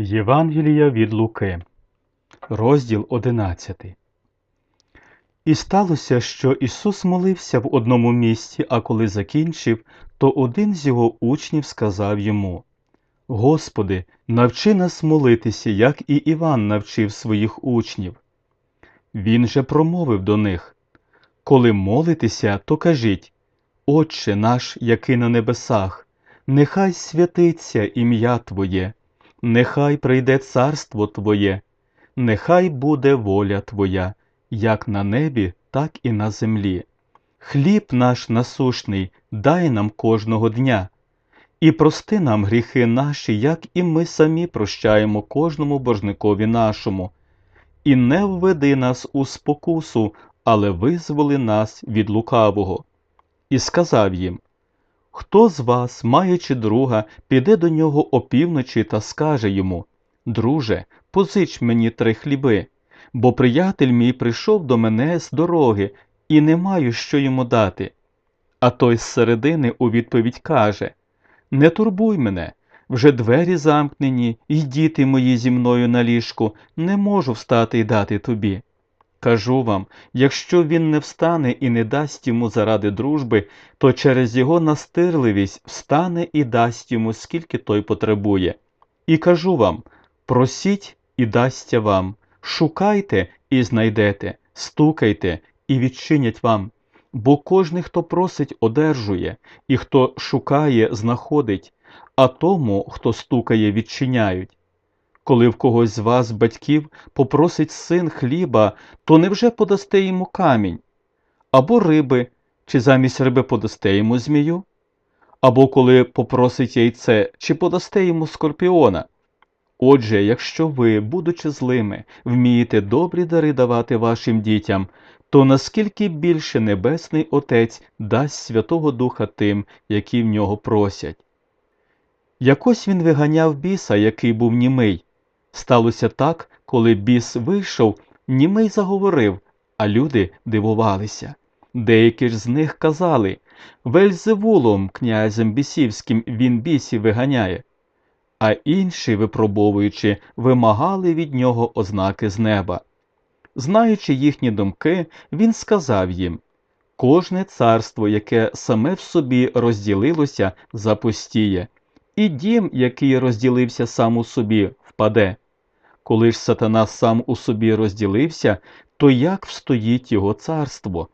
Євангелія від Луки, розділ 11. І сталося, що Ісус молився в одному місці, а коли закінчив, то один з його учнів сказав йому: Господи, навчи нас молитися, як і Іван навчив своїх учнів. Він же промовив до них: Коли молитеся, то кажіть: Отче наш, який на небесах, нехай святиться ім'я Твоє. Нехай прийде царство Твоє, нехай буде воля Твоя, як на небі, так і на землі. Хліб наш насушний дай нам кожного дня, і прости нам гріхи наші, як і ми самі прощаємо кожному божникові нашому, і не введи нас у спокусу, але визволи нас від лукавого. І сказав їм Хто з вас, маючи друга, піде до нього опівночі та скаже йому Друже, позич мені три хліби, бо приятель мій прийшов до мене з дороги, і не маю що йому дати. А той з середини у відповідь каже Не турбуй мене, вже двері замкнені, і діти мої зі мною на ліжку, не можу встати й дати тобі. Кажу вам, якщо він не встане і не дасть йому заради дружби, то через його настирливість встане і дасть йому, скільки той потребує. І кажу вам просіть і дасться вам, шукайте і знайдете, стукайте і відчинять вам. Бо кожний, хто просить, одержує, і хто шукає, знаходить, а тому, хто стукає, відчиняють. Коли в когось з вас, батьків, попросить син хліба, то невже подасте йому камінь? Або риби, чи замість риби подасте йому змію? Або коли попросить яйце, чи подасте йому скорпіона? Отже, якщо ви, будучи злими, вмієте добрі дари давати вашим дітям, то наскільки більше Небесний Отець дасть Святого Духа тим, які в нього просять? Якось він виганяв біса, який був німий. Сталося так, коли біс вийшов, німий заговорив, а люди дивувалися. Деякі ж з них казали Вельзевулом, князем бісівським, він бісів виганяє. А інші, випробовуючи, вимагали від нього ознаки з неба. Знаючи їхні думки, він сказав їм Кожне царство, яке саме в собі розділилося, запустіє, і дім, який розділився сам у собі, впаде. Коли ж сатана сам у собі розділився, то як встоїть його царство?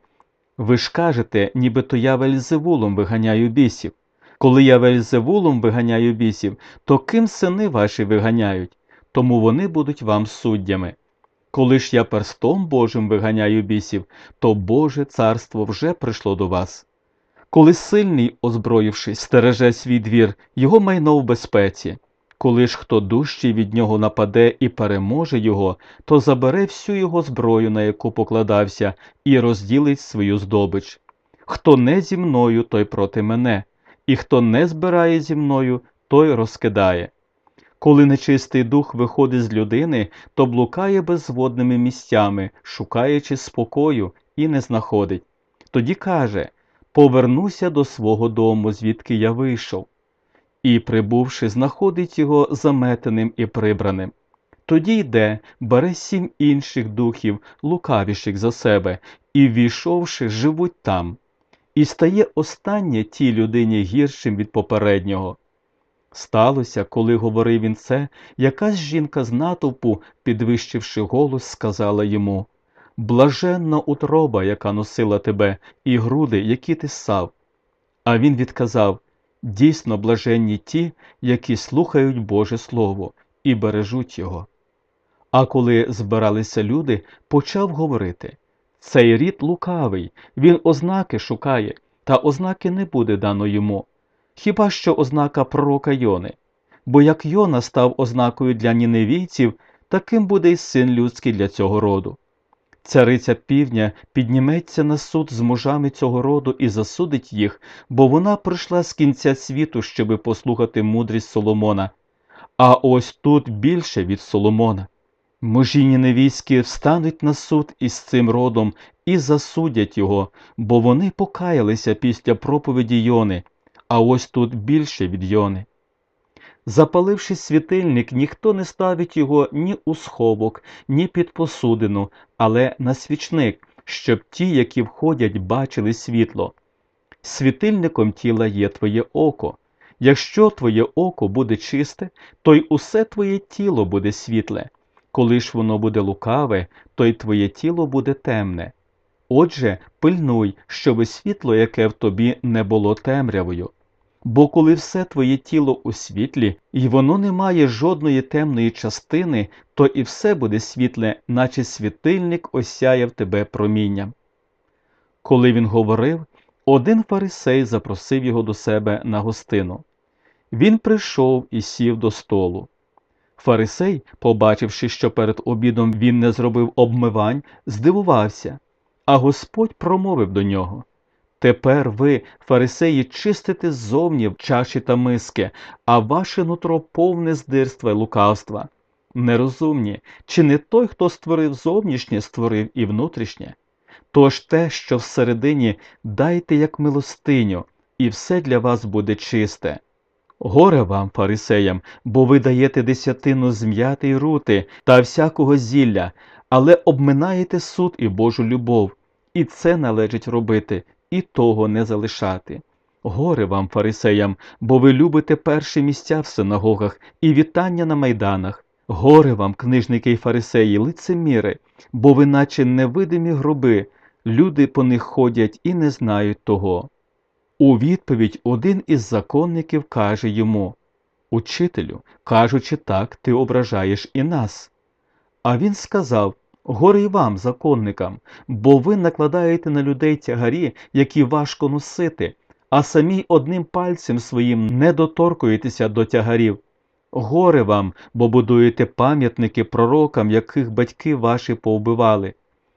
Ви ж кажете, нібито я вельзевулом виганяю бісів. Коли я вельзевулом виганяю бісів, то ким сини ваші виганяють, тому вони будуть вам суддями. Коли ж я перстом Божим виганяю бісів, то Боже царство вже прийшло до вас. Коли сильний, озброївшись, стереже свій двір, його майно в безпеці. Коли ж хто дужчий від нього нападе і переможе його, то забере всю його зброю, на яку покладався, і розділить свою здобич. Хто не зі мною, той проти мене, і хто не збирає зі мною, той розкидає. Коли нечистий дух виходить з людини, то блукає безводними місцями, шукаючи спокою, і не знаходить. Тоді каже Повернуся до свого дому, звідки я вийшов і, прибувши, знаходить його заметеним і прибраним. Тоді йде, бере сім інших духів, лукавіших за себе, і, ввійшовши, живуть там, і стає останнє тій людині гіршим від попереднього. Сталося, коли говорив він це, якась жінка з натовпу, підвищивши голос, сказала йому Блаженна утроба, яка носила тебе, і груди, які ти ссав. А він відказав Дійсно блаженні ті, які слухають Боже Слово і бережуть його. А коли збиралися люди, почав говорити цей рід лукавий, він ознаки шукає, та ознаки не буде дано йому. Хіба що ознака пророка Йони? Бо як Йона став ознакою для ніневійців, таким буде й син людський для цього роду. Цариця півдня підніметься на суд з мужами цього роду і засудить їх, бо вона прийшла з кінця світу, щоби послухати мудрість Соломона. А ось тут більше від Соломона. Мужі ніневійські встануть на суд із цим родом і засудять його, бо вони покаялися після проповіді Йони, а ось тут більше від Йони. Запаливши світильник, ніхто не ставить його ні у сховок, ні під посудину, але на свічник, щоб ті, які входять, бачили світло. Світильником тіла є твоє око. Якщо твоє око буде чисте, то й усе твоє тіло буде світле. Коли ж воно буде лукаве, то й твоє тіло буде темне. Отже, пильнуй, щоби світло, яке в тобі, не було темрявою. Бо коли все твоє тіло у світлі, і воно не має жодної темної частини, то і все буде світле, наче світильник осяяв тебе промінням. Коли він говорив, один фарисей запросив його до себе на гостину. Він прийшов і сів до столу. Фарисей, побачивши, що перед обідом він не зробив обмивань, здивувався, а Господь промовив до нього. Тепер ви, фарисеї, чистите ззовні чаші та миски, а ваше нутро повне здирства й лукавства. Нерозумні, чи не той, хто створив зовнішнє, створив і внутрішнє? Тож те, що всередині, дайте як милостиню, і все для вас буде чисте. Горе вам, фарисеям, бо ви даєте десятину з м'яти й рути та всякого зілля, але обминаєте суд і Божу любов, і це належить робити, і того не залишати. Горе вам, фарисеям, бо ви любите перші місця в синагогах і вітання на майданах. Горе вам, книжники й фарисеї, лицеміри, бо ви наче невидимі гроби, люди по них ходять і не знають того. У відповідь один із законників каже йому Учителю, кажучи так, ти ображаєш і нас. А він сказав Горе й вам, законникам, бо ви накладаєте на людей тягарі, які важко носити, а самі одним пальцем своїм не доторкуєтеся до тягарів. Горе вам, бо будуєте пам'ятники пророкам, яких батьки ваші повбивали.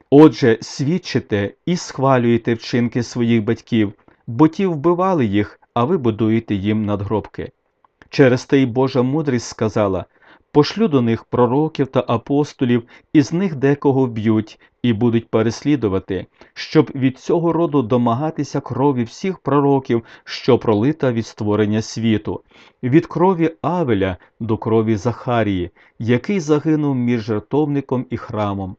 Отже, свідчите і схвалюєте вчинки своїх батьків, бо ті вбивали їх, а ви будуєте їм надгробки. Через те й Божа мудрість сказала Пошлю до них пророків та апостолів, і з них декого вб'ють і будуть переслідувати, щоб від цього роду домагатися крові всіх пророків, що пролита від створення світу, від крові Авеля до крові Захарії, який загинув між жертовником і храмом.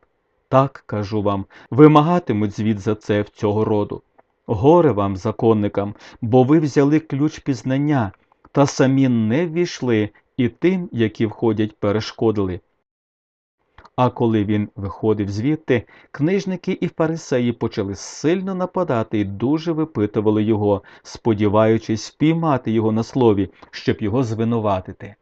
Так, кажу вам, вимагатимуть звіт за це в цього роду. Горе вам, законникам, бо ви взяли ключ пізнання, та самі не ввійшли, і тим, які входять, перешкодили. А коли він виходив звідти, книжники і фарисеї почали сильно нападати і дуже випитували його, сподіваючись впіймати його на слові, щоб його звинуватити.